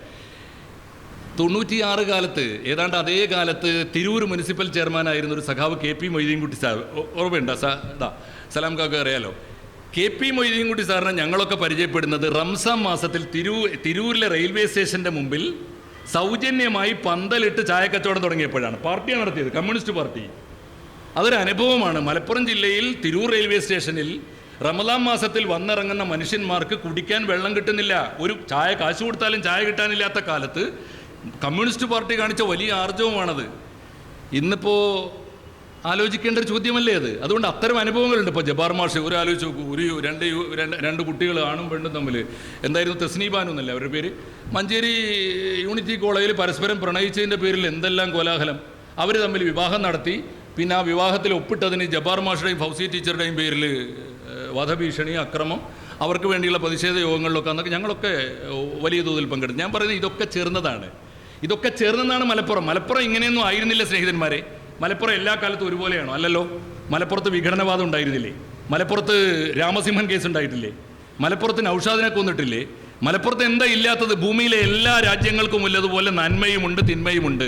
തൊണ്ണൂറ്റിയാറ് കാലത്ത് ഏതാണ്ട് അതേ കാലത്ത് തിരൂർ മുനിസിപ്പൽ ചെയർമാനായിരുന്ന ഒരു സഖാവ് കെ പി മൊയ്തീൻകുട്ടി സാർ ഓർമ്മയുണ്ടോ? സാ സലാം കാക്ക അറിയാലോ? കെ പി മൊയ്തീൻകുട്ടി സാറിനെ ഞങ്ങളൊക്കെ പരിചയപ്പെടുന്നത് റംസാൻ മാസത്തിൽ തിരൂ തിരൂരിലെ റെയിൽവേ സ്റ്റേഷന്റെ മുമ്പിൽ സൗജന്യമായി പന്തലിട്ട് ചായക്കച്ചവടം തുടങ്ങിയപ്പോഴാണ്. പാർട്ടിയാണ് നടത്തിയത് കമ്മ്യൂണിസ്റ്റ് പാർട്ടി. അതൊരു അനുഭവമാണ് മലപ്പുറം ജില്ലയിൽ തിരൂർ റെയിൽവേ സ്റ്റേഷനിൽ റമദാൻ മാസത്തിൽ വന്നിറങ്ങുന്ന മനുഷ്യന്മാർക്ക് കുടിക്കാൻ വെള്ളം കിട്ടുന്നില്ല. ഒരു ചായ കാശ് കൊടുത്താലും ചായ കിട്ടാനില്ലാത്ത കാലത്ത് കമ്മ്യൂണിസ്റ്റ് പാർട്ടി കാണിച്ച വലിയ ആർജവമാണത്. ഇന്നിപ്പോ ആലോചിക്കേണ്ട ഒരു ചോദ്യമല്ലേ അത്? അതുകൊണ്ട് അത്തരം അനുഭവങ്ങളുണ്ട് ഇപ്പോൾ ജബാർ മാഷ്. ഒരു ആലോചിച്ച് നോക്കൂ. ഒരു രണ്ട് രണ്ട് രണ്ട് കുട്ടികൾ ആണും പെണ്ണും തമ്മിൽ എന്തായിരുന്നു തെസ്നീബാനു എന്നല്ലേ അവരുടെ പേര്? മഞ്ചേരി യൂണിറ്റി കോളേജിൽ പരസ്പരം പ്രണയിച്ചതിന്റെ പേരിൽ എന്തെല്ലാം കോലാഹലം? അവർ തമ്മിൽ വിവാഹം നടത്തി. പിന്നെ ആ വിവാഹത്തിൽ ഒപ്പിട്ടതിന് ജബാർ മാഷുടെയും ഫൗസി ടീച്ചറുടെയും പേരിൽ വധഭീഷണി അക്രമം അവർക്ക് വേണ്ടിയുള്ള പ്രതിഷേധ യോഗങ്ങളിലൊക്കെ അന്നൊക്കെ ഞങ്ങളൊക്കെ വലിയ തോതിൽ പങ്കെടുത്തു. ഞാൻ പറയുന്നത് ഇതൊക്കെ ചേർന്നതാണ്. ഇതൊക്കെ ചേർന്നതാണ് മലപ്പുറം. മലപ്പുറം ഇങ്ങനെയൊന്നും ആയിരുന്നില്ല സ്നേഹിതന്മാരെ. മലപ്പുറം എല്ലാ കാലത്തും ഒരുപോലെയാണോ? അല്ലല്ലോ. മലപ്പുറത്ത് വിഘടനവാദം ഉണ്ടായിരുന്നില്ലേ? മലപ്പുറത്ത് രാമസിംഹൻ കേസ് ഉണ്ടായിട്ടില്ലേ? മലപ്പുറത്ത് നൌഷാദിനെ കൊന്നിട്ടില്ലേ? മലപ്പുറത്ത് എന്താ ഇല്ലാത്തത്? ഭൂമിയിലെ എല്ലാ രാജ്യങ്ങൾക്കും ഉള്ളതുപോലെ നന്മയുമുണ്ട് തിന്മയുമുണ്ട്.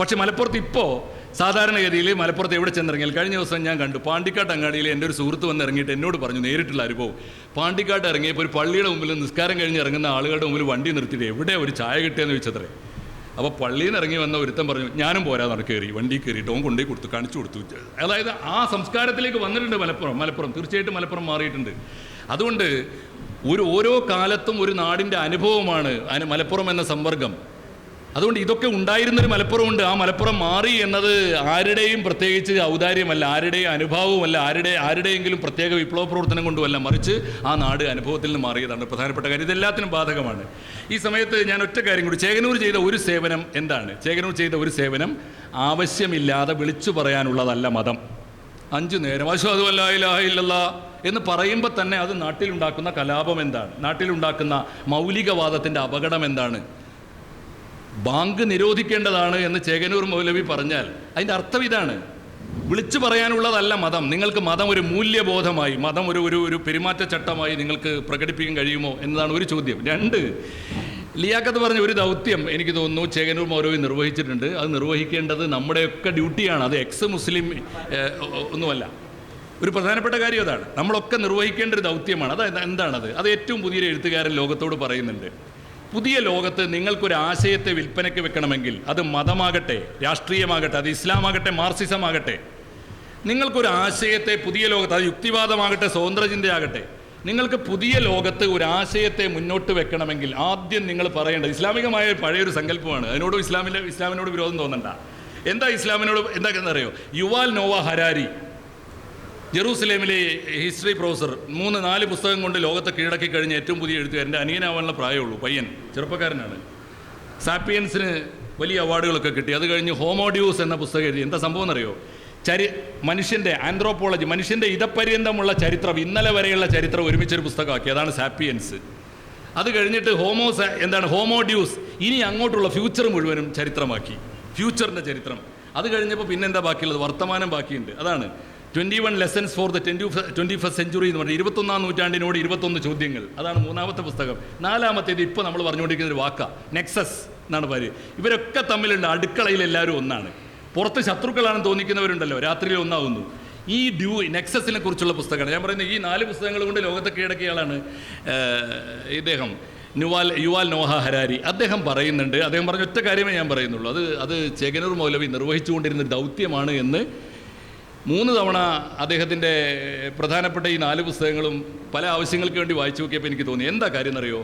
പക്ഷെ മലപ്പുറത്ത് ഇപ്പോൾ സാധാരണഗതിയിൽ മലപ്പുറത്ത് എവിടെ ചെന്നിറങ്ങിയാൽ കഴിഞ്ഞ ദിവസം ഞാൻ കണ്ടു. പാണ്ടിക്കാട്ട് അങ്ങാടിയിൽ എന്റെ ഒരു സുഹൃത്ത് വന്ന് ഇറങ്ങിയിട്ട് എന്നോട് പറഞ്ഞു നേരിട്ടുള്ള അനുഭവം. പാണ്ടിക്കാട്ട് ഇറങ്ങിയപ്പോൾ ഒരു പള്ളിയുടെ മുമ്പിൽ നിസ്കാരം കഴിഞ്ഞ് ഇറങ്ങുന്ന ആളുകളുടെ മുമ്പിൽ വണ്ടി നിർത്തിയിട്ട് എവിടെ ഒരു ചായ കിട്ടിയെന്ന് ചോദിച്ചത്രേ അപ്പോൾ പള്ളിയിൽ നിന്ന് ഇറങ്ങി വന്ന ഒരുത്തൻ പറഞ്ഞു ഞാനും പോരാ നട കയറി വണ്ടി കയറിയിട്ട് ഓൻ കൊണ്ടുപോയി കൊടുത്തു കാണിച്ചു കൊടുത്തു. അതായത് ആ സംസ്കാരത്തിലേക്ക് വന്നിട്ടുണ്ട് മലപ്പുറം മലപ്പുറം തീർച്ചയായിട്ടും മലപ്പുറം മാറിയിട്ടുണ്ട്. അതുകൊണ്ട് ഒരു ഓരോ കാലത്തും ഒരു നാടിന്റെ അനുഭവമാണ് അനു മലപ്പുറം എന്ന സമ്പർക്കം അതുകൊണ്ട് ഇതൊക്കെ ഉണ്ടായിരുന്നൊരു മലപ്പുറമുണ്ട്. ആ മലപ്പുറം മാറി എന്നത് ആരുടെയും പ്രത്യേകിച്ച് ഔദാര്യമല്ല ആരുടെയും അനുഭവവുമല്ല ആരുടെ ആരുടെയെങ്കിലും പ്രത്യേക വിപ്ലവ പ്രവർത്തനം കൊണ്ടുമല്ല. മറിച്ച് ആ നാട് അനുഭവത്തിൽ നിന്ന് മാറിയതാണ് പ്രധാനപ്പെട്ട കാര്യം. ഇതെല്ലാത്തിനും ബാധകമാണ്. ഈ സമയത്ത് ഞാൻ ഒറ്റ കാര്യം കൂടി. ചേകനൂർ ചെയ്ത ഒരു സേവനം എന്താണ്? ചേകനൂർ ചെയ്ത ഒരു സേവനം ആവശ്യമില്ലാതെ വിളിച്ചു പറയാനുള്ളതല്ല മതം. അഞ്ചു നേരം. അശ്വതു അല്ലാ എന്ന് പറയുമ്പോൾ തന്നെ അത് നാട്ടിലുണ്ടാക്കുന്ന കലാപം എന്താണ്? നാട്ടിലുണ്ടാക്കുന്ന മൗലികവാദത്തിന്റെ അപകടം എന്താണ്? ബാങ്ക് നിരോധിക്കേണ്ടതാണ് എന്ന് ചേകനൂർ മൗലവി പറഞ്ഞാൽ അതിന്റെ അർത്ഥം ഇതാണ്. വിളിച്ചു പറയാനുള്ളതല്ല മതം. നിങ്ങൾക്ക് മതം ഒരു മൂല്യബോധമായി മതം ഒരു ഒരു ഒരു പെരുമാറ്റച്ചട്ടമായി നിങ്ങൾക്ക് പ്രകടിപ്പിക്കാൻ കഴിയുമോ എന്നതാണ് ഒരു ചോദ്യം. രണ്ട് ലിയാക്കത്ത് പറഞ്ഞ ഒരു ദൗത്യം എനിക്ക് തോന്നുന്നു ചേകനൂർ മൗലവി നിർവഹിച്ചിട്ടുണ്ട്. അത് നിർവഹിക്കേണ്ടത് നമ്മുടെയൊക്കെ ഡ്യൂട്ടിയാണ്. അത് എക്സ് മുസ്ലിം ഒന്നുമല്ല. ഒരു പ്രധാനപ്പെട്ട കാര്യം അതാണ്. നമ്മളൊക്കെ നിർവഹിക്കേണ്ട ഒരു ദൗത്യമാണ്. അത് എന്താണത്? അത് ഏറ്റവും പുതിയൊരു എഴുത്തുകാരൻ ലോകത്തോട് പറയുന്നുണ്ട്. പുതിയ ലോകത്ത് നിങ്ങൾക്കൊരു ആശയത്തെ വിൽപ്പനയ്ക്ക് വെക്കണമെങ്കിൽ അത് മതമാകട്ടെ രാഷ്ട്രീയമാകട്ടെ അത് ഇസ്ലാമാകട്ടെ മാർസിസമാകട്ടെ നിങ്ങൾക്കൊരു ആശയത്തെ പുതിയ ലോകത്ത് അത് യുക്തിവാദമാകട്ടെ സ്വതന്ത്രചിന്തയാകട്ടെ നിങ്ങൾക്ക് പുതിയ ലോകത്ത് ഒരു ആശയത്തെ മുന്നോട്ട് വെക്കണമെങ്കിൽ ആദ്യം നിങ്ങൾ പറയേണ്ടത് ഇസ്ലാമികമായ പഴയൊരു സങ്കല്പമാണ്. അതിനോടും ഇസ്ലാമിലെ ഇസ്ലാമിനോട് വിരോധം തോന്നണ്ട. എന്താ ഇസ്ലാമിനോട് എന്താ അറിയോ യുവാൽ നോവ ഹരാരി. ജെറൂസലേമിലെ ഹിസ്റ്ററി പ്രൊഫസർ മൂന്ന് നാല് പുസ്തകം കൊണ്ട് ലോകത്തെ കീഴടക്കി കഴിഞ്ഞ ഏറ്റവും പുതിയ എഴുത്തുകാരന്റെ അനിയനാവാനുള്ള പ്രായമുള്ളൂ പയ്യൻ ചെറുപ്പക്കാരനാണ്. സാപ്പിയൻസിന് വലിയ അവാർഡുകളൊക്കെ കിട്ടി. അത് കഴിഞ്ഞ് ഹോമോഡ്യൂസ് എന്ന പുസ്തകം എഴുതി. എന്താ സംഭവം എന്നറിയോ? ചരി മനുഷ്യന്റെ ആന്ത്രോപോളജി മനുഷ്യന്റെ ഇതപര്യന്തമുള്ള ചരിത്രം ഇന്നലെ വരെയുള്ള ചരിത്രം ഒരുമിച്ചൊരു പുസ്തകമാക്കി. അതാണ് സാപ്പിയൻസ്. അത് കഴിഞ്ഞിട്ട് ഹോമോ എന്താണ് ഹോമോഡ്യൂസ് ഇനി അങ്ങോട്ടുള്ള ഫ്യൂച്ചർ മുഴുവനും ചരിത്രമാക്കി. ഫ്യൂച്ചറിന്റെ ചരിത്രം. അത് കഴിഞ്ഞപ്പോൾ പിന്നെന്താ ബാക്കിയുള്ളത്? വർത്തമാനം ബാക്കിയുണ്ട്. അതാണ്. Twenty one lessons for the twenty twenty first century എന്ന് പറഞ്ഞാൽ ഇരുപത്തൊന്നാം നൂറ്റാണ്ടിനോട് ഇരുപത്തൊന്ന് ചോദ്യങ്ങൾ. അതാണ് മൂന്നാമത്തെ പുസ്തകം. നാലാമത്തേത് ഇപ്പോൾ നമ്മൾ പറഞ്ഞുകൊണ്ടിരിക്കുന്ന ഒരു വാക്ക നെക്സസ് എന്നാണ് പേര്. ഇവരൊക്കെ തമ്മിലുണ്ട് അടുക്കളയിൽ എല്ലാവരും ഒന്നാണ്. പുറത്ത് ശത്രുക്കളാണെന്ന് തോന്നിക്കുന്നവരുണ്ടല്ലോ രാത്രിയിൽ ഒന്നാകുന്നു ഈ ഡ്യൂ നെക്സസിനെ കുറിച്ചുള്ള പുസ്തകമാണ്. ഞാൻ പറയുന്നത് ഈ നാല് പുസ്തകങ്ങൾ കൊണ്ട് ലോകത്തെ കീഴടക്കിയാളാണ് ഇദ്ദേഹം നുവാൽ യുവാൽ നോഹ ഹരാരി. അദ്ദേഹം പറയുന്നുണ്ട് അദ്ദേഹം പറഞ്ഞ ഒറ്റ കാര്യമേ ഞാൻ പറയുന്നുള്ളൂ. അത് അത് ചേകനൂർ മൗലവി നിർവഹിച്ചുകൊണ്ടിരുന്ന ദൗത്യമാണ് എന്ന് മൂന്ന് തവണ അദ്ദേഹത്തിന്റെ പ്രധാനപ്പെട്ട ഈ നാല് പുസ്തകങ്ങളും പല ആവശ്യങ്ങൾക്ക് വേണ്ടി വായിച്ചു നോക്കിയപ്പോൾ എനിക്ക് തോന്നി. എന്താ കാര്യം എന്നറിയോ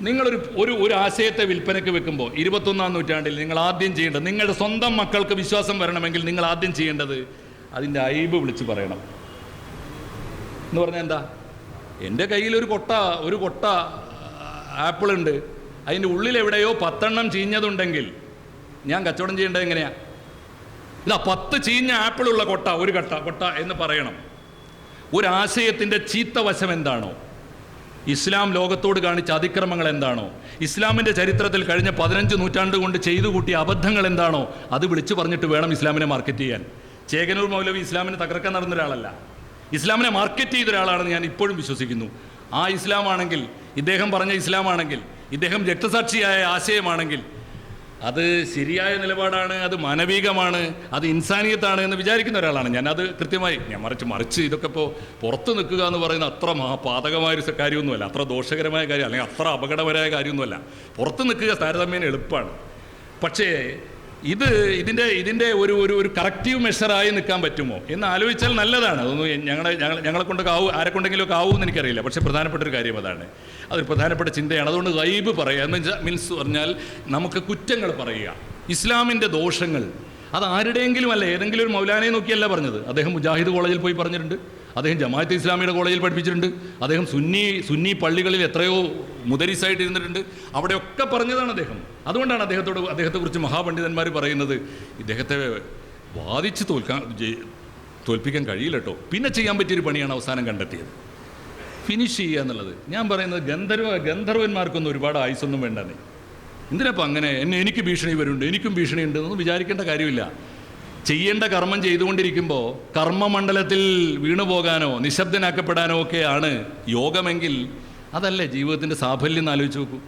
നിങ്ങളൊരു ഒരു ഒരു ആശയത്തെ വിൽപ്പനയ്ക്ക് വെക്കുമ്പോൾ ഇരുപത്തൊന്നാം നൂറ്റാണ്ടിൽ നിങ്ങൾ ആദ്യം ചെയ്യേണ്ടത് നിങ്ങളുടെ സ്വന്തം മക്കൾക്ക് വിശ്വാസം വരണമെങ്കിൽ നിങ്ങൾ ആദ്യം ചെയ്യേണ്ടത് അതിന്റെ അയബ് വിളിച്ച് പറയണം. എന്ന് പറഞ്ഞാൽ എന്താ? എന്റെ കയ്യിൽ ഒരു കൊട്ട ഒരു കൊട്ട ആപ്പിൾ ഉണ്ട് അതിന്റെ ഉള്ളിൽ എവിടെയോ പത്തെണ്ണം ചീഞ്ഞതുണ്ടെങ്കിൽ ഞാൻ കച്ചവടം ചെയ്യേണ്ടത് എങ്ങനെയാ? ഇതാ പത്ത് ചീഞ്ഞ ആപ്പിളുള്ള കൊട്ട ഒരു കട്ട കൊട്ട എന്ന് പറയണം. ഒരാശയത്തിന്റെ ചീത്ത വശം എന്താണോ? ഇസ്ലാം ലോകത്തോട് കാണിച്ച അതിക്രമങ്ങൾ എന്താണോ? ഇസ്ലാമിന്റെ ചരിത്രത്തിൽ കഴിഞ്ഞ പതിനഞ്ച് നൂറ്റാണ്ട് കൊണ്ട് ചെയ്തു കൂട്ടിയ അബദ്ധങ്ങൾ എന്താണോ? അത് വിളിച്ചു പറഞ്ഞിട്ട് വേണം ഇസ്ലാമിനെ മാർക്കറ്റ് ചെയ്യാൻ. ചേകനൂർ മൗലവി ഇസ്ലാമിനെ തകർക്കാൻ നടന്ന ഒരാളല്ല. ഇസ്ലാമിനെ മാർക്കറ്റ് ചെയ്ത ഒരാളാണെന്ന് ഞാൻ ഇപ്പോഴും വിശ്വസിക്കുന്നു. ആ ഇസ്ലാമാണെങ്കിൽ ഇദ്ദേഹം പറഞ്ഞ ഇസ്ലാമാണെങ്കിൽ ഇദ്ദേഹം രക്തസാക്ഷിയായ ആശയമാണെങ്കിൽ അത് ശരിയായ നിലപാടാണ് അത് മാനവികമാണ് അത് ഇൻസാനിയത്താണ് എന്ന് വിചാരിക്കുന്ന ഒരാളാണ് ഞാൻ. അത് കൃത്യമായി ഞാൻ മറിച്ച് മറിച്ച് ഇതൊക്കെ ഇപ്പോൾ പുറത്ത് നിൽക്കുക എന്ന് പറയുന്ന അത്ര മഹാപാതകമായൊരു കാര്യമൊന്നുമല്ല അത്ര ദോഷകരമായ കാര്യം അല്ലെങ്കിൽ അത്ര അപകടകരമായ കാര്യമൊന്നുമല്ല. പുറത്ത് നിൽക്കുക താരതമ്യേന എളുപ്പമാണ്. പക്ഷേ ഇത് ഇതിന്റെ ഇതിന്റെ ഒരു ഒരു ഒരു കറക്റ്റീവ് മെഷറായി നിൽക്കാൻ പറ്റുമോ? എന്ന് ആലോചിച്ചാൽ നല്ലതാണ്. അതൊന്നും ഞങ്ങളെ ഞങ്ങൾ ഞങ്ങളെ കൊണ്ടൊക്കെ ആവും ആരെ കൊണ്ടെങ്കിലും ഒക്കെ ആവും എന്ന് എനിക്കറിയില്ല. പക്ഷേ പ്രധാനപ്പെട്ട ഒരു കാര്യം അതാണ്. അതൊരു പ്രധാനപ്പെട്ട ചിന്തയാണ്. അതുകൊണ്ട് ഗൈബ് പറയുക. മീൻസ് പറഞ്ഞാൽ നമുക്ക് കുറ്റങ്ങൾ പറയുക. ഇസ്ലാമിന്റെ ദോഷങ്ങൾ. അത് ആരുടെയെങ്കിലും അല്ല. ഏതെങ്കിലും ഒരു മൗലാനയെ നോക്കിയല്ല പറഞ്ഞത്. അദ്ദേഹം മുജാഹിദ് കോളേജിൽ പോയി പറഞ്ഞിട്ടുണ്ട്. അദ്ദേഹം ജമാഅത്ത് ഇസ്ലാമിയുടെ കോളേജിൽ പഠിപ്പിച്ചിട്ടുണ്ട്. അദ്ദേഹം സുന്നി സുന്നി പള്ളികളിൽ എത്രയോ മുദരിസായിട്ട് ഇരുന്നിട്ടുണ്ട് അവിടെയൊക്കെ പറഞ്ഞതാണ് അദ്ദേഹം. അതുകൊണ്ടാണ് അദ്ദേഹത്തോട് അദ്ദേഹത്തെക്കുറിച്ച് മഹാപണ്ഡിതന്മാർ പറയുന്നത് ഇദ്ദേഹത്തെ വാദിച്ച് തോൽക്കാൻ തോൽപ്പിക്കാൻ കഴിയില്ല കേട്ടോ പിന്നെ ചെയ്യാൻ പറ്റിയൊരു പണിയാണ് അവസാനം കണ്ടെത്തിയത്. ഫിനിഷ് ചെയ്യുക എന്നുള്ളത്. ഞാൻ പറയുന്നത് ഗന്ധർവ ഗന്ധർവന്മാർക്കൊന്നും ഒരുപാട് ആയുസൊന്നും വേണ്ടെന്നേ. എന്തിനപ്പം അങ്ങനെ? എന്നെ എനിക്ക് ഭീഷണി വരുന്നുണ്ട് എനിക്കും ഭീഷണി ഉണ്ട് എന്നൊന്നും വിചാരിക്കേണ്ട കാര്യമില്ല. ചെയ്യേണ്ട കർമ്മം ചെയ്തുകൊണ്ടിരിക്കുമ്പോൾ കർമ്മമണ്ഡലത്തിൽ വീണു പോകാനോ നിശബ്ദനാക്കപ്പെടാനോ ഒക്കെയാണ് യോഗമെങ്കിൽ അതല്ലേ ജീവിതത്തിന്റെ സാഫല്യം ആലോചിച്ച് നോക്കൂ.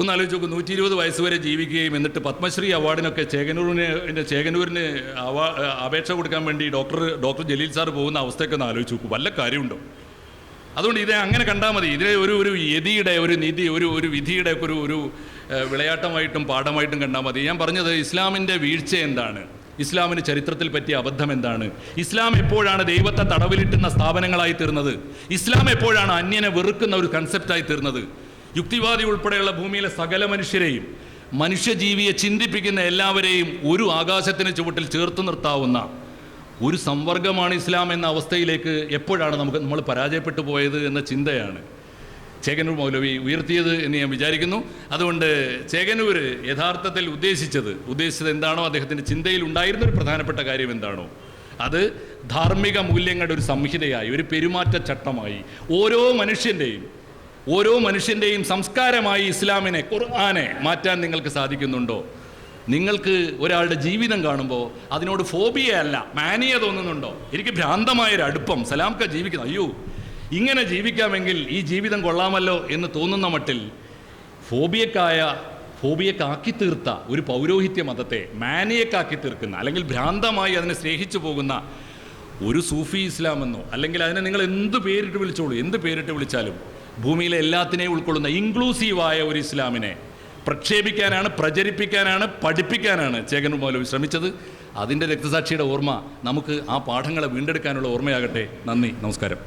ഒന്ന് ആലോചിച്ച് നോക്കൂ നൂറ്റി ഇരുപത് വയസ്സ് വരെ ജീവിക്കുകയും എന്നിട്ട് പത്മശ്രീ അവാർഡിനൊക്കെ ചേകനൂരിന് ചേകനൂരിന് അവാ അപേക്ഷ കൊടുക്കാൻ വേണ്ടി ഡോക്ടർ ഡോക്ടർ ജലീൽ സാർ പോകുന്ന അവസ്ഥയൊക്കെ ഒന്ന് ആലോചിച്ച് നോക്കൂ. വല്ല കാര്യമുണ്ടോ? അതുകൊണ്ട് ഇതേ അങ്ങനെ കണ്ടാൽ മതി. ഇതിനെ ഒരു ഒരു യതിയുടെ ഒരു നിധി ഒരു ഒരു വിധിയുടെ ഒരു ഒരു വിളയാട്ടമായിട്ടും പാഠമായിട്ടും കണ്ടാൽ മതി. ഞാൻ പറഞ്ഞത് ഇസ്ലാമിന്റെ വീഴ്ച എന്താണ്? ഇസ്ലാമിന് ചരിത്രത്തിൽ പറ്റിയ അബദ്ധം എന്താണ്? ഇസ്ലാം എപ്പോഴാണ് ദൈവത്തെ തടവിലിട്ടുന്ന സ്ഥാപനങ്ങളായി തീർന്നത്? ഇസ്ലാം എപ്പോഴാണ് അന്യനെ വെറുക്കുന്ന ഒരു കൺസെപ്റ്റായി തീർന്നത്? യുക്തിവാദി ഉൾപ്പെടെയുള്ള ഭൂമിയിലെ സകല മനുഷ്യരെയും മനുഷ്യജീവിയെ ചിന്തിപ്പിക്കുന്ന എല്ലാവരെയും ഒരു ആകാശത്തിന് ചുവട്ടിൽ ചേർത്ത് നിർത്താവുന്ന ഒരു സംവർഗമാണ് ഇസ്ലാം എന്ന അവസ്ഥയിലേക്ക് എപ്പോഴാണ് നമുക്ക് നമ്മൾ പരാജയപ്പെട്ടു പോയത് എന്ന ചിന്തയാണ്. ചേകനൂർ മൗലവി ഉയർത്തിയത് എന്ന് ഞാൻ വിചാരിക്കുന്നു. അതുകൊണ്ട് ചേകനൂർ യഥാർത്ഥത്തിൽ ഉദ്ദേശിച്ചത് ഉദ്ദേശിച്ചത് എന്താണോ അദ്ദേഹത്തിന്റെ ചിന്തയിൽ ഉണ്ടായിരുന്ന ഒരു പ്രധാനപ്പെട്ട കാര്യം എന്താണോ അത് ധാർമ്മിക മൂല്യങ്ങളുടെ ഒരു സംഹിതയായി ഒരു പെരുമാറ്റ ചട്ടമായി ഓരോ മനുഷ്യന്റെയും ഓരോ മനുഷ്യന്റെയും സംസ്കാരമായി ഇസ്ലാമിനെ ഖുർആനെ മാറ്റാൻ നിങ്ങൾക്ക് സാധിക്കുന്നുണ്ടോ? നിങ്ങൾക്ക് ഒരാളുടെ ജീവിതം കാണുമ്പോൾ അതിനോട് ഫോബിയ അല്ല മാനിയ തോന്നുന്നുണ്ടോ? എനിക്ക് ഭ്രാന്തമായൊരു അടുപ്പം സലാംക്ക ജീവിക്കുന്നു. അയ്യോ ഇങ്ങനെ ജീവിക്കാമെങ്കിൽ ഈ ജീവിതം കൊള്ളാമല്ലോ എന്ന് തോന്നുന്ന മട്ടിൽ ഫോബിയക്കായ ഫോബിയക്കാക്കി തീർത്ത ഒരു പൗരോഹിത്യ മതത്തെ മാനിയക്കാക്കി തീർക്കുന്ന അല്ലെങ്കിൽ ഭ്രാന്തമായി അതിനെ സ്നേഹിച്ചു പോകുന്ന ഒരു സൂഫി ഇസ്ലാമെന്നോ അല്ലെങ്കിൽ അതിനെ നിങ്ങൾ എന്ത് പേരിട്ട് വിളിച്ചോളൂ എന്ത് പേരിട്ട് വിളിച്ചാലും ഭൂമിയിലെ എല്ലാത്തിനെയും ഉൾക്കൊള്ളുന്ന ഇൻക്ലൂസീവായ ഒരു ഇസ്ലാമിനെ പ്രക്ഷേപിക്കാനാണ് പ്രചരിപ്പിക്കാനാണ് പഠിപ്പിക്കാനാണ് ചേകൻ മൗലവി ശ്രമിച്ചത്. അതിന്റെ രക്തസാക്ഷിയുടെ ഓർമ്മ നമുക്ക് ആ പാഠങ്ങളെ വീണ്ടെടുക്കാനുള്ള ഓർമ്മയാകട്ടെ. നന്ദി നമസ്കാരം.